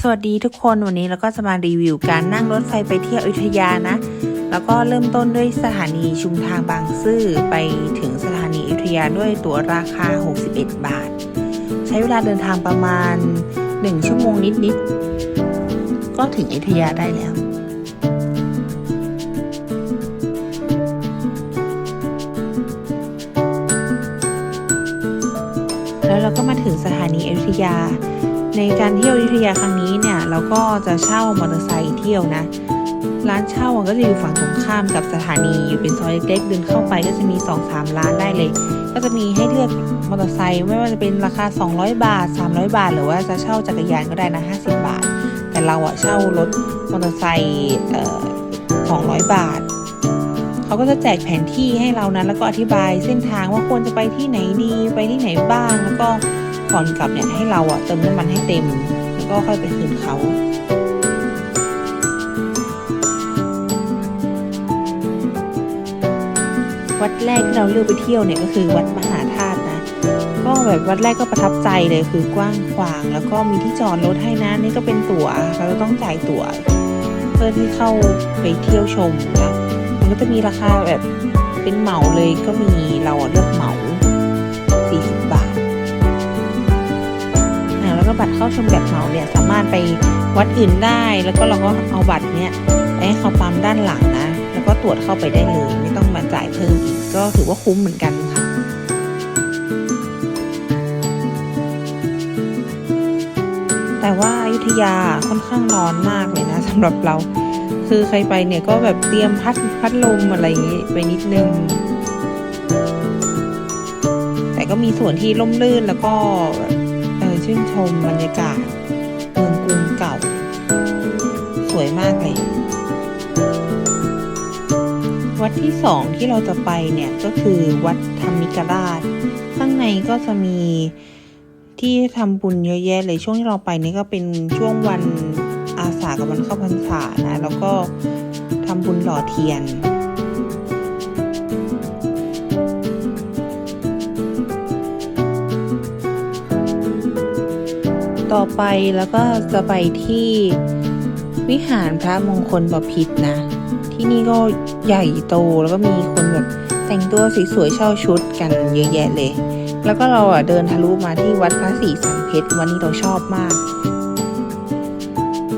สวัสดีทุกคนวันนี้เราก็จะมารีวิวการนั่งรถไฟไปเที่ยวอยุธยานะ แล้วก็เริ่มต้นด้วยสถานีชุมทางบางซื่อไปถึงสถานีอยุธยาด้วยตั๋วราคา 61 บาท ใช้เวลาเดินทางประมาณ 1 ชั่วโมงนิดๆ ก็ถึงอยุธยาได้แล้วแล้วเราก็มาถึงสถานีอยุธยา ในการเที่ยวอยุธยาครั้งนี้เนี่ยเราก็จะเช่ามอเตอร์ไซค์เที่ยวนะ ร้านเช่าก็จะอยู่ฝั่งตรงข้ามกับสถานีอยู่เป็นซอยเล็กๆเดินเข้าไปก็จะมี2อสามร้านได้เลย ก็จะมีให้เลือกมอเตอร์ไซค์ไม่ว่าจะเป็นราคา 200 บาท 300 บาท หรือว่าจะเช่าจักรยานก็ได้นะ 50 บาท แต่เราอะเช่ารถมอเตอร์ไซค์เอ่อ200 บาทเขาก็จะแจกแผนที่ให้เรานะ แล้วก็อธิบายเส้นทางว่าควรจะไปที่ไหนดี ไปที่ไหนบ้าง แล้วก็ ก่อนกลับเนี่ยให้เราอะเติมน้ำมันให้เต็ม แล้วก็ค่อยไปคืนเขาวัดแรกที่เราเลือกไปเที่ยวเนี่ยก็คือวัดมหาธาตุนะ ก็แบบวัดแรกก็ประทับใจเลยคือกว้างขวาง แล้วก็มีที่จอดรถให้นะนี่ก็เป็นตั๋วเราจะต้องจ่ายตั๋ว เพื่อที่เข้าไปเที่ยวชมนะมันก็จะมีราคาแบบเป็นเหมาเลยก็มีเราอะเลือกเหมา บัตรเข้าชมแบบเหมาเนี่ยสามารถไปวัดอื่นได้ แล้วก็เราก็เอาบัตรเนี่ยไปให้เขาปั๊มด้านหลังนะ แล้วก็ตรวจเข้าไปได้เลย ไม่ต้องมาจ่ายเพิ่มอีกก็ถือว่าคุ้มเหมือนกันค่ะแต่ว่าอยุธยาค่อนข้างร้อนมากเลยนะสำหรับเรา คือใครไปเนี่ยก็แบบเตรียมพัดพัดลมอะไรอย่างงี้ไปนิดนึง แต่ก็มีส่วนที่ร่มรื่นแล้วก็แบบ ชื่นชมบรรยากาศเมืองกรุงเก่า สวยมากเลย วัดที่สองที่เราจะไปเนี่ยก็คือวัดธรรมิกราช ข้างในก็จะมีที่ทำบุญเยอะแยะเลยช่วงที่เราไปนี่ก็เป็นช่วงวันอาสากับวันเข้าพรรษานะ แล้วก็ทำบุญหล่อเทียน ต่อไปแล้วก็จะไปที่วิหารพระมงคลบพิตรนะ ที่นี่ก็ใหญ่โตแล้วก็มีคนแบบแต่งตัวสวยๆเช่าชุดกันเยอะแยะเลย แล้วก็เราอะเดินทะลุมาที่วัดพระศรีสันเพชรวันนี้เราชอบมาก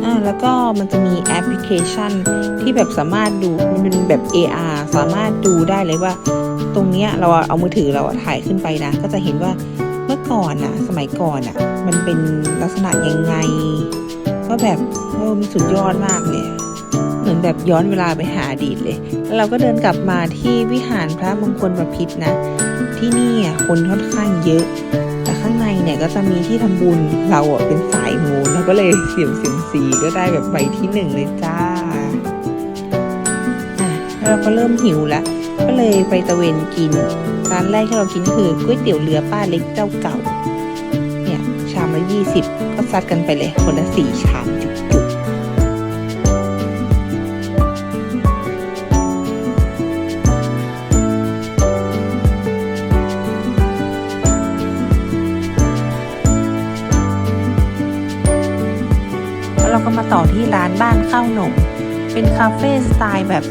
อ่าแล้วก็มันจะมีแอปพลิเคชันที่แบบสามารถดูมันเป็นแบบ AR สามารถดูได้เลยว่า ตรงเนี้ยเราเอามือถือเราถ่ายขึ้นไปนะ ก็จะเห็นว่า เมื่อก่อนอะสมัยก่อนอะมันเป็นลักษณะยังไง ก็แบบเออมันสุดยอดมากเลยเหมือนแบบย้อนเวลาไปหาอดีตเลย แล้วเราก็เดินกลับมาที่วิหารพระมงคลบพิตรนะ ที่นี่อะคนค่อนข้างเยอะ แต่ข้างในเนี่ยก็จะมีที่ทำบุญเราอะเป็นสายมูเราก็เลยเสียงเสียงสีก็ได้แบบใบที่หนึ่งเลยจ้าอะแล้วเราก็เริ่มหิวล้วก็เลยไปตะเวนกิน ร้านแรกที่เรากินคือก๋วยเตี๋ยวเรือป้าเล็กเจ้าเก่า เนี่ยชามละยี่สิบก็ซัดกันไปเลยคนละสี่ชามจุกๆแล้วเราก็มาต่อที่ร้านบ้านข้าวหนม เป็นคาเฟ่สไตล์แบบ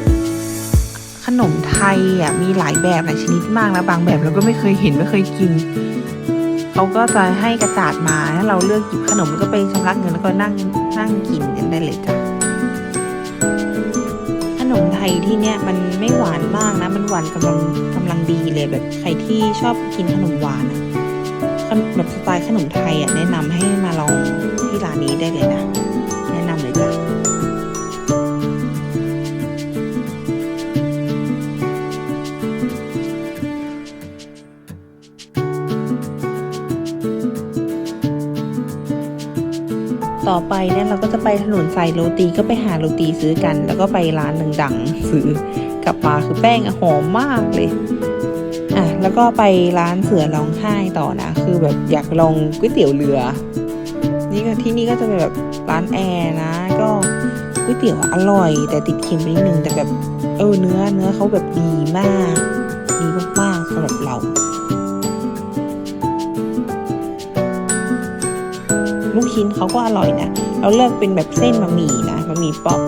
ขนมไทยอะมีหลายแบบหลายชนิดมากแล้วบางแบบเราก็ไม่เคยเห็นไม่เคยกินเขาก็จะให้กระจาดมาถ้าเราเลือกหยิบขนมแล้วก็ไปชำระเงินแล้วก็นั่งนั่งกินกันได้เลยจ้ะขนมไทยที่เนี่ยมันไม่หวานมากนะ มันหวานกำลังกำลังดีเลยแบบใครที่ชอบกินขนมหวานอะขนแบบสไตล์ขนมไทยอะแนะนำให้มาลองที่ร้านนี้ได้เลยนะ ต่อไปเนี่ยเราก็จะไปถนนสายโรตีก็ไปหาโรตีซื้อกัน แล้วก็ไปร้านหนึ่งดังซื้อกลับมาคือแป้งอหอมมากเลยอะแล้วก็ไปร้านเสือร้องไห้ต่อนะ คือแบบอยากลองก๋วยเตี๋ยวเรือ นี่ก็ที่นี่ก็จะเป็นแบบร้านแอร์นะ ก็ก๋วยเตี๋ยวอร่อย แต่ติดเค็มไปนิดนึงแต่แบบเออเนื้อเนื้อเขาแบบดีมากดีมากๆสำหรับเรา ชิ้นเขาก็อร่อยนะ เราเลือกเป็นแบบเส้นบะหมี่นะบะหมี่ป๊อก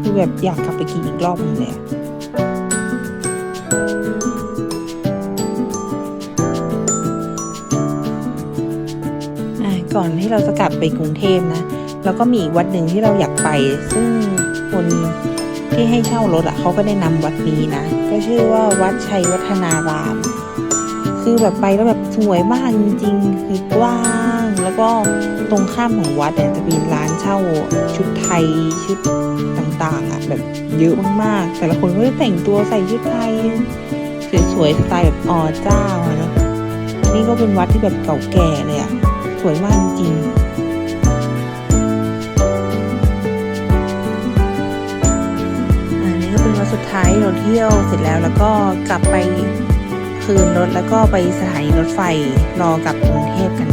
คือแบบอยากกลับไปกินอีกรอบนึงเลยก่อนที่เราจะกลับไปกรุงเทพนะแล้วก็มีอีกวัดหนึ่งที่เราอยากไป ซึ่งคนที่ให้เช่ารถอะเขาก็ได้นำวัดนี้นะ ก็ชื่อว่าวัดชัยวัฒนาราม คือแบบไปแล้วแบบสวยมากจริงๆคือกว้าง แล้วก็ตรงข้ามของวัดเนี่ยจะมีร้านเช่าชุดไทยชุดต่างๆอะแบบเยอะมากๆ แต่ละคนก็จะแต่งตัวใส่ชุดไทยสวยๆสไตล์แบบอ๋อเจ้าอะนะนี่ก็เป็นวัดที่แบบเก่าแก่เลยอะสวยมากจริงๆอันนี้ก็เป็นวันสุดท้ายเราเที่ยวเสร็จแล้วแล้วก็กลับไป คืนรถแล้วก็ไปสถานีรถไฟรอกลับกรุงเทพกัน